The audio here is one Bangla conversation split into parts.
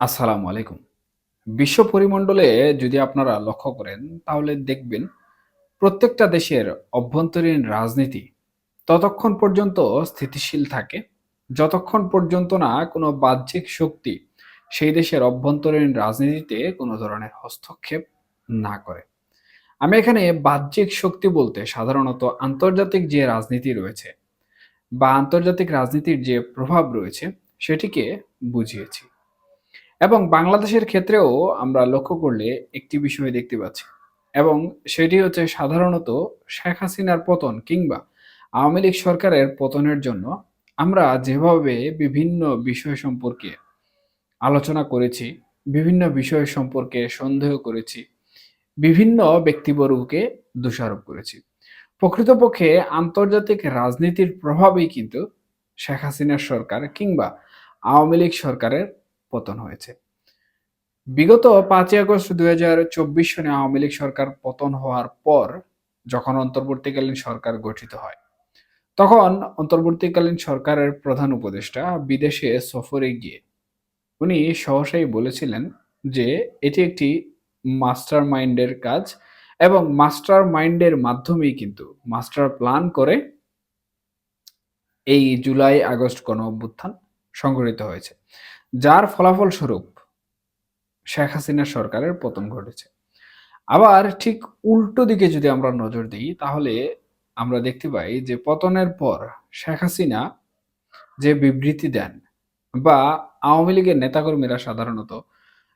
আসসালামু আলাইকুম। বিশ্ব পরিমণ্ডলে যদি আপনারা লক্ষ্য করেন, তাহলে দেখবেন প্রত্যেকটা দেশের অভ্যন্তরীণ রাজনীতি ততক্ষণ পর্যন্ত স্থিতিশীল থাকে যতক্ষণ পর্যন্ত না কোনো বাহ্যিক শক্তি সেই দেশের অভ্যন্তরীণ রাজনীতিতে কোনো ধরনের হস্তক্ষেপ না করে। আমি এখানে বাহ্যিক শক্তি বলতে সাধারণত আন্তর্জাতিক যে রাজনীতি রয়েছে বা আন্তর্জাতিক রাজনীতির যে প্রভাব রয়েছে, সেটিকে বুঝিয়েছি। এবং বাংলাদেশের ক্ষেত্রেও আমরা লক্ষ্য করলে একটি বিষয় দেখতে পাচ্ছি। এবং সেটি হচ্ছে সাধারণত শেখ হাসিনার পতন কিংবা আওয়ামী লীগ সরকারের পতনের জন্য আমরা যেভাবে বিভিন্ন বিষয় সম্পর্কে আলোচনা করেছি, বিভিন্ন বিষয় সম্পর্কে সন্দেহ করেছি, বিভিন্ন ব্যক্তিবর্গকে দোষারোপ করেছি। প্রকৃতপক্ষে আন্তর্জাতিক রাজনীতির প্রভাবেই কিন্তু শেখ হাসিনার সরকার কিংবা আওয়ামী লীগ সরকারের পতন হয়েছে। বিগত পাঁচই আগস্ট দুই হাজার চব্বিশ সনে আওয়ামী লীগ সরকার পতন হওয়ার পর যখন অন্তর্বর্তীকালীন সরকার গঠিত হয়, তখন অন্তর্বর্তীকালীন সরকারের প্রধান উপদেষ্টা বিদেশে সফরে গিয়ে উনি সহসাই বলেছিলেন যে এটি একটি মাস্টার মাইন্ডের কাজ এবং মাস্টার মাইন্ডের মাধ্যমেই কিন্তু মাস্টার প্ল্যান করে এই জুলাই আগস্ট গণ অভ্যুত্থান সংঘটিত হয়েছে। যার ফলাফল স্বরূপ শেখ হাসিনা সরকারের পতন ঘটেছে। আবার ঠিক উল্টো দিকে যদি আমরা নজর দিই, তাহলে আমরা দেখতে পাই যে পতনের পর শেখ হাসিনা যে বিবৃতি দেন বা আওয়ামী লীগের নেতাকর্মীরা সাধারণত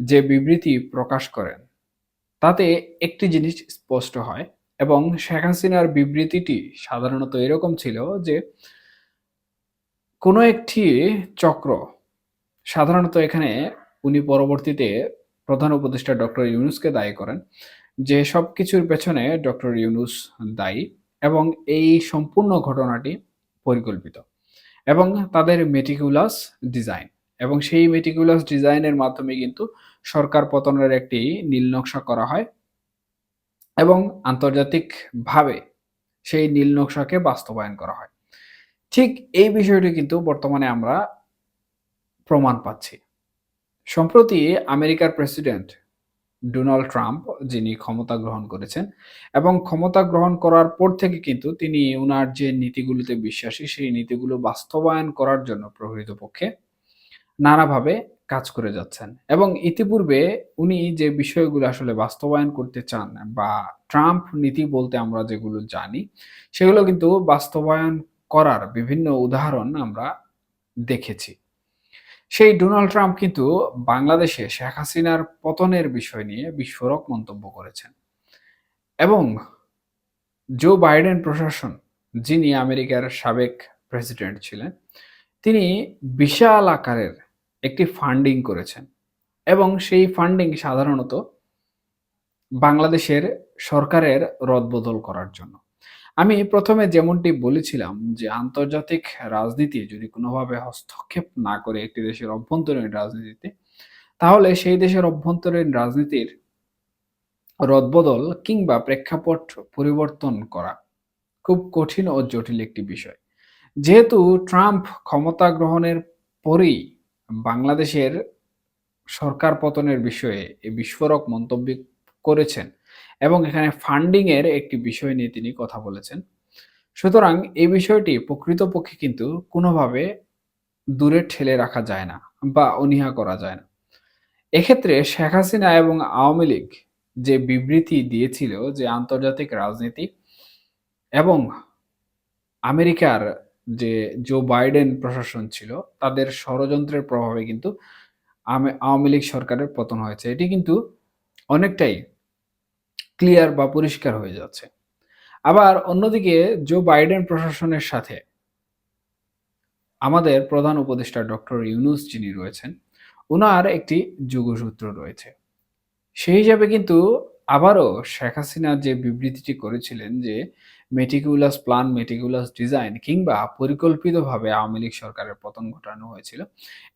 যে বিবৃতি প্রকাশ করেন, তাতে একটি জিনিস স্পষ্ট হয় এবং শেখ হাসিনার বিবৃতিটি সাধারণত এরকম ছিল যে কোনো একটি চক্র সাধারণত এখানে উনি পরবর্তীতে প্রধান উপদেষ্টা ডক্টর ইউনুসকে দায়ী করেন, যে সব কিছুর পেছনে ডক্টর ইউনুস দায়ী এবং এই সম্পূর্ণ ঘটনাটি পরিকল্পিত এবং তাদের মেটিকুলাস ডিজাইন এবং সেই মেটিকুলাস ডিজাইনের মাধ্যমে কিন্তু সরকার পতনের একটি নীল নকশা করা হয় এবং আন্তর্জাতিকভাবে সেই নীল নকশাকে বাস্তবায়ন করা হয়। ঠিক এই বিষয়টি কিন্তু বর্তমানে আমরা প্রমাণ পাচ্ছি। সম্প্রতি আমেরিকার প্রেসিডেন্ট ডোনাল্ড ট্রাম্প, যিনি ক্ষমতা গ্রহণ করেছেন এবং ক্ষমতা গ্রহণ করার পর থেকে কিন্তু তিনি ওনার যে নীতিগুলোতে বিশ্বাসী, সেই নীতিগুলো বাস্তবায়ন করার জন্য প্রকৃতপক্ষে নানাভাবে কাজ করে যাচ্ছেন। এবং ইতিপূর্বে উনি যে বিষয়গুলো আসলে বাস্তবায়ন করতে চান বা ট্রাম্প নীতি বলতে আমরা যেগুলো জানি, সেগুলো কিন্তু বাস্তবায়ন করার বিভিন্ন উদাহরণ আমরা দেখেছি। সেই ডোনাল্ড ট্রাম্প কিন্তু বাংলাদেশে শেখ হাসিনার পতনের বিষয় নিয়ে বিস্ফোরক মন্তব্য করেছেন। এবং জো বাইডেন প্রশাসন, যিনি আমেরিকার সাবেক প্রেসিডেন্ট ছিলেন, তিনি বিশাল আকারের একটি ফান্ডিং করেছেন। এবং সেই ফান্ডিং সাধারণত বাংলাদেশের সরকারের রদবদল করার জন্য। আমি প্রথমে যেমনটি বলেছিলাম যে আন্তর্জাতিক রাজনীতি যদি কোনোভাবে হস্তক্ষেপ না করে একটি দেশের অভ্যন্তরীণ রাজনীতিতে, তাহলে সেই দেশের অভ্যন্তরীণ রাজনীতির রদবদল কিংবা প্রেক্ষাপট পরিবর্তন করা খুব কঠিন ও জটিল একটি বিষয়। যেহেতু ট্রাম্প ক্ষমতা গ্রহণের পরেই বাংলাদেশের সরকার পতনের বিষয়ে বিস্ফোরক মন্তব্য করেছেন এবং এখানে ফান্ডিং এর একটি বিষয় নিয়ে তিনি কথা বলেছেন। সুতরাং এই বিষয়টি প্রকৃতপক্ষে কিন্তু কোনোভাবে দূরে ঠেলে রাখা যায় না বা অনীহা করা যায় না। এক্ষেত্রে শেখ হাসিনা এবং আওয়ামী লীগ যে বিবৃতি দিয়েছিল যে আন্তর্জাতিক রাজনীতি এবং আমেরিকার যে জো বাইডেন প্রশাসন ছিল, তাদের ষড়যন্ত্রের প্রভাবে কিন্তু আওয়ামী লীগ সরকারের পতন হয়েছে। এটি কিন্তু অনেকটাই ক্লিয়ার বা পরিষ্কার হয়ে যাচ্ছে। আবার অন্যদিকে জো বাইডেন প্রশাসনের সাথে আমাদের প্রধান উপদেষ্টা ডক্টর ইউনুস যিনি রয়েছেন ওনার একটি যোগসূত্র রয়েছে। সেই হিসাবে কিন্তু আবারও শেখ হাসিনা যে বিবৃতিটি করেছিলেন যে মেটিকুলাস প্ল্যান মেটিকুলাস ডিজাইন কিংবা পরিকল্পিতভাবে আওয়ামী লীগ সরকারের পতন ঘটানো হয়েছিল,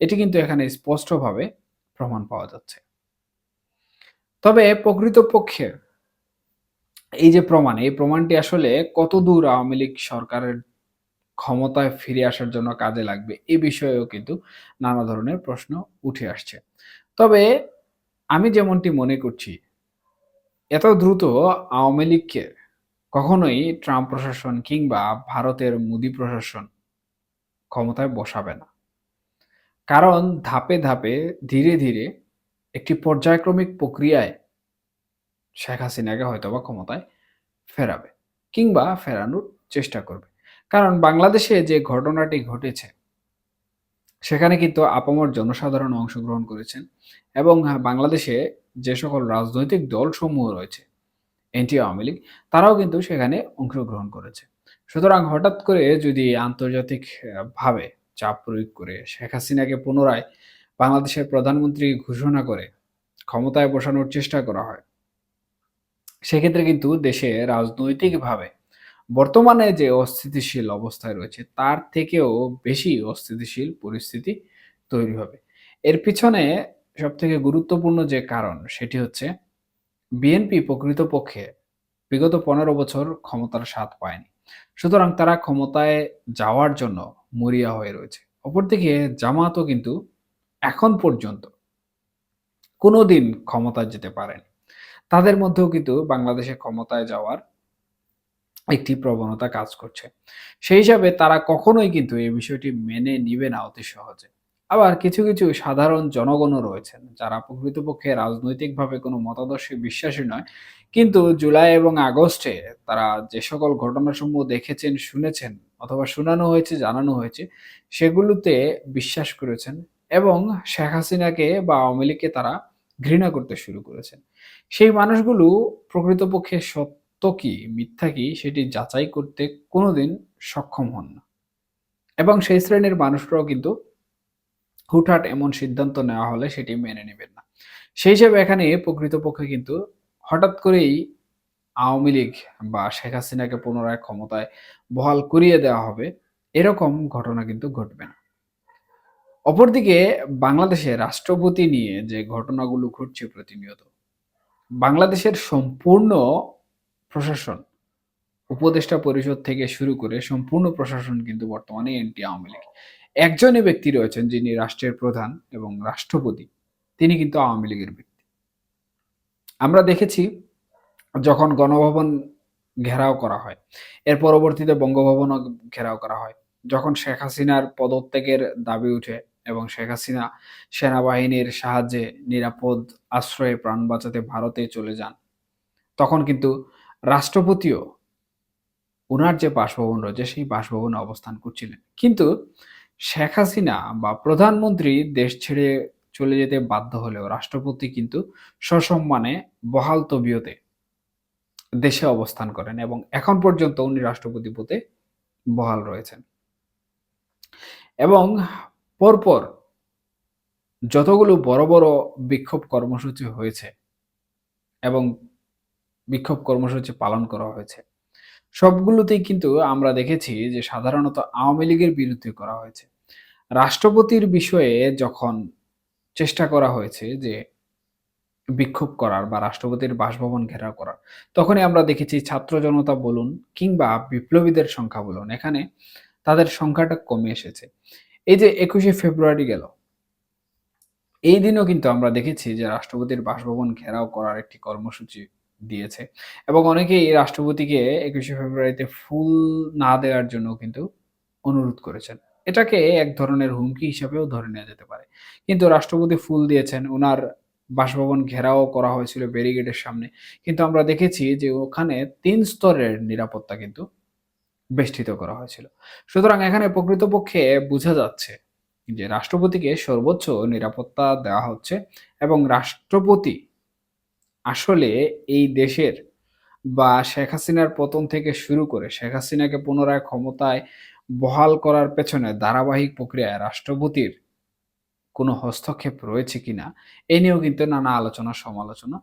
এটি কিন্তু এখানে স্পষ্টভাবে প্রমাণ পাওয়া যাচ্ছে। তবে প্রকৃতপক্ষে এই যে প্রমাণ, এই প্রমাণটি আসলে কত দূর আওয়ামী লীগ সরকারের ক্ষমতায় ফিরে আসার জন্য কাজে লাগবে, এ বিষয়েও কিন্তু নানা ধরনের প্রশ্ন উঠে আসছে। তবে আমি যেমনটি মনে করছি, এত দ্রুত আওয়ামী লীগকে কখনোই ট্রাম্প প্রশাসন কিংবা ভারতের মোদী প্রশাসন ক্ষমতায় বসাবে না। কারণ ধাপে ধাপে, ধীরে ধীরে একটি পর্যায়ক্রমিক প্রক্রিয়ায় শেখ হাসিনাকে হয়তোবা ক্ষমতায় ফেরাবে কিংবা ফেরানোর চেষ্টা করবে। কারণ বাংলাদেশে যে ঘটনাটি ঘটেছে, সেখানে কিন্তু আপামর জনসাধারণ অংশগ্রহণ করেছেন এবং বাংলাদেশে যে সকল রাজনৈতিক দলসমূহ রয়েছে, এনটি আওয়ামী লীগ, তারাও কিন্তু সেখানে অংশগ্রহণ করেছে। সুতরাং হঠাৎ করে যদি আন্তর্জাতিক ভাবে চাপ প্রয়োগ করে শেখ হাসিনাকে পুনরায় বাংলাদেশের প্রধানমন্ত্রী ঘোষণা করে ক্ষমতায় বসানোর চেষ্টা করা হয় সেক্ষেত্রে কিন্তু দেশে রাজনৈতিকভাবে বর্তমানে যে অস্থিতিশীল অবস্থায় রয়েছে, তার থেকেও বেশি অস্থিতিশীল পরিস্থিতি তৈরি হবে। এর পিছনে সবথেকে গুরুত্বপূর্ণ যে কারণ, সেটি হচ্ছে বিএনপি প্রকৃতপক্ষে বিগত পনেরো বছর ক্ষমতার স্বাদ পায়নি। সুতরাং তারা ক্ষমতায় যাওয়ার জন্য মরিয়া হয়ে রয়েছে। অপরদিকে জামাতও কিন্তু এখন পর্যন্ত কোনোদিন ক্ষমতায় যেতে পারেনি। তাদের মধ্যেও কিন্তু বাংলাদেশে ক্ষমতায় যাওয়ার একটি প্রবণতা কাজ করছে। সেই হিসাবে তারা কখনোই কিন্তু এই বিষয়টি মেনে নিবে না অতি সহজে। আবার কিছু কিছু সাধারণ জনগণও রয়েছেন যারা প্রকৃতপক্ষে রাজনৈতিকভাবে কোনো মতাদর্শে বিশ্বাসী নয়। কিন্তু জুলাই এবং আগস্টে তারা যে সকল ঘটনাসমূহ দেখেছেন, শুনেছেন অথবা শোনানো হয়েছে, জানানো হয়েছে, সেগুলোতে বিশ্বাস করেছেন এবং শেখ হাসিনাকে বা আওয়ামী লীগকে তারা ঘৃণা করতে শুরু করেছেন। সেই মানুষগুলো প্রকৃতপক্ষে সত্য কি, মিথ্যা কি, সেটি যাচাই করতে কোনোদিন সক্ষম হন না। এবং সেই শ্রেণির মানুষরাও কিন্তু হুটহাট এমন সিদ্ধান্ত নেওয়া হলে সেটি মেনে নেবেন না। সেই হিসেবে এখানে প্রকৃতপক্ষে কিন্তু হঠাৎ করেই আওয়ামী লীগ বা শেখ হাসিনাকে পুনরায় ক্ষমতায় বহাল করিয়ে দেওয়া হবে, এরকম ঘটনা কিন্তু ঘটবে না। অপরদিকে বাংলাদেশে রাষ্ট্রপতি নিয়ে যে ঘটনাগুলো ঘটছে প্রতিনিয়ত, বাংলাদেশের সম্পূর্ণ প্রশাসন, উপদেষ্টা পরিষদ থেকে শুরু করে সম্পূর্ণ প্রশাসন কিন্তু বর্তমানে এনটি আওয়ামী লীগ। একজনই ব্যক্তি রয়েছেন যিনি রাষ্ট্রের প্রধান এবং রাষ্ট্রপতি, তিনি কিন্তু আওয়ামী লীগের ব্যক্তি। আমরা দেখেছি যখন গণভবন ঘেরাও করা হয়, এর পরবর্তীতে বঙ্গভবন ঘেরাও করা হয়, যখন শেখ হাসিনার পদত্যাগের দাবি উঠে এবং শেখ হাসিনা সেনাবাহিনীর সাহায্যে নিরাপদ আশ্রয়ে প্রাণ বাঁচাতে ভারতে চলে যান। তখন কিন্তু রাষ্ট্রপতিও ওনার যে বাসভবন রয়েছে, সেই বাসভবনে অবস্থান করছিলেন। কিন্তু শেখ হাসিনা বা প্রধানমন্ত্রী দেশ ছেড়ে চলে যেতে বাধ্য হলেও রাষ্ট্রপতি কিন্তু সসম্মানে বহাল তবিয়তে দেশে অবস্থান করেন এবং এখন পর্যন্ত উনি রাষ্ট্রপতি পদে বহাল রয়েছেন। এবং পরপর যতগুলো বড় বড় বিক্ষোভ কর্মসূচি হয়েছে এবং বিক্ষোভ কর্মসূচি পালন করা হয়েছে, সবগুলোতেই কিন্তু আমরা দেখেছি যে সাধারণত আওয়ামী লীগের বিরুদ্ধে করা হয়েছে। রাষ্ট্রপতির বিষয়ে যখন চেষ্টা করা হয়েছে যে বিক্ষোভ করার বা রাষ্ট্রপতির বাসভবন ঘেরাও করার, তখনই আমরা দেখেছি ছাত্র জনতা বলুন কিংবা বিপ্লবীদের সংখ্যা বলুন, এখানে তাদের সংখ্যাটা কমে এসেছে। এই যে একুশে ফেব্রুয়ারি গেল, এই দিনও কিন্তু আমরা দেখেছি যে রাষ্ট্রপতির বাসভবন ঘেরাও করার একটি কর্মসূচি দিয়েছে এবং অনেকেই রাষ্ট্রপতিকে একুশে ফেব্রুয়ারিতে ফুল না দেওয়ার জন্য কিন্তু অনুরোধ করেছেন। এটাকে এক ধরনের হুমকি হিসাবেও ধরে নেওয়া যেতে পারে। কিন্তু রাষ্ট্রপতি ফুল দিয়েছেন ওনার বাসভবন ঘেরাও করা হয়েছিল ব্যারিগেডের সামনে। কিন্তু আমরা দেখেছি যে ওখানে তিন স্তরের নিরাপত্তা কিন্তু বেষ্টিত করা হয়েছিল। সুতরাং এখানে প্রকৃতপক্ষে বোঝা যাচ্ছে যে রাষ্ট্রপতিকে সর্বোচ্চ নিরাপত্তা দেওয়া হচ্ছে এবং রাষ্ট্রপতি আসলে এই দেশের বা শেখ হাসিনার পতন থেকে শুরু করে শেখ হাসিনাকে পুনরায় ক্ষমতায় বহাল করার পেছনে ধারাবাহিক প্রক্রিয়ায় রাষ্ট্রপতির কোনো হস্তক্ষেপ রয়েছে কিনা, এ নিয়েও কিন্তু নানা আলোচনা সমালোচনা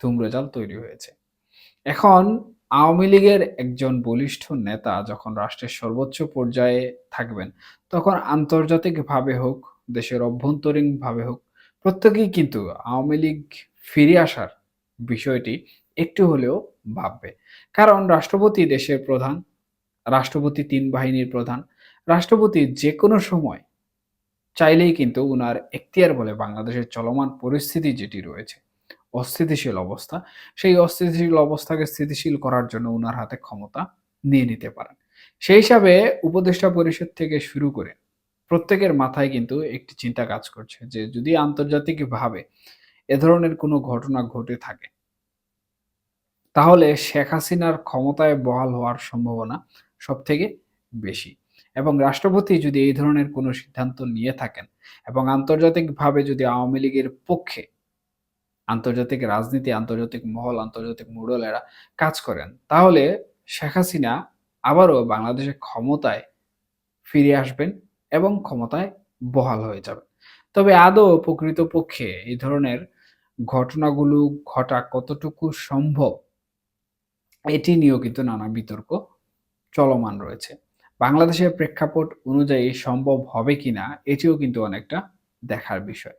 ধূম্রজাল তৈরি হয়েছে। এখন আওয়ামী লীগের একজন বলিষ্ঠ নেতা যখন রাষ্ট্রের সর্বোচ্চ পর্যায়ে থাকবেন, তখন আন্তর্জাতিকভাবে হোক, দেশের অভ্যন্তরীণভাবে হোক, প্রত্যেকেই কিন্তু আওয়ামী লীগ ফিরে আসার বিষয়টি একটু হলেও ভাববে। কারণ রাষ্ট্রপতি দেশের প্রধান, রাষ্ট্রপতি তিন বাহিনীর প্রধান, রাষ্ট্রপতি যে কোনো সময় চাইলেই কিন্তু উনার এখতিয়ার বলে বাংলাদেশের চলমান পরিস্থিতি যেটি রয়েছে অস্থিতিশীল অবস্থা। সেই অস্থিতিশীল অবস্থাকে স্থিতিশীল করার জন্য উনার হাতে ক্ষমতা নিয়ে নিতে পারেন। সেই হিসাবে উপদেষ্টা পরিষদ থেকে শুরু করে প্রত্যেকের মাথায় কিন্তু একটি চিন্তা কাজ করছে যে, যদি আন্তর্জাতিকভাবে এ ধরনের কোনো ঘটনা ঘটে থাকে, তাহলে শেখ হাসিনার ক্ষমতায় বহাল হওয়ার সম্ভাবনা সব থেকে বেশি। এবং রাষ্ট্রপতি যদি এই ধরনের কোনো সিদ্ধান্ত নিয়ে থাকেন এবং আন্তর্জাতিকভাবে যদি আওয়ামী লীগের পক্ষে আন্তর্জাতিক রাজনীতি, আন্তর্জাতিক মহল, আন্তর্জাতিক মোড়লেরা কাজ করেন। তাহলে শেখ হাসিনা আবারও বাংলাদেশের ক্ষমতায় ফিরে আসবেন এবং ক্ষমতায় বহাল হয়ে যাবেন। তবে আদৌ প্রকৃতপক্ষে এই ধরনের ঘটনাগুলো ঘটা কতটুকু সম্ভব, এটি নিয়েও কিন্তু নানা বিতর্ক চলমান রয়েছে। বাংলাদেশের প্রেক্ষাপট অনুযায়ী সম্ভব হবে কিনা, এটিও কিন্তু অনেকটা দেখার বিষয়।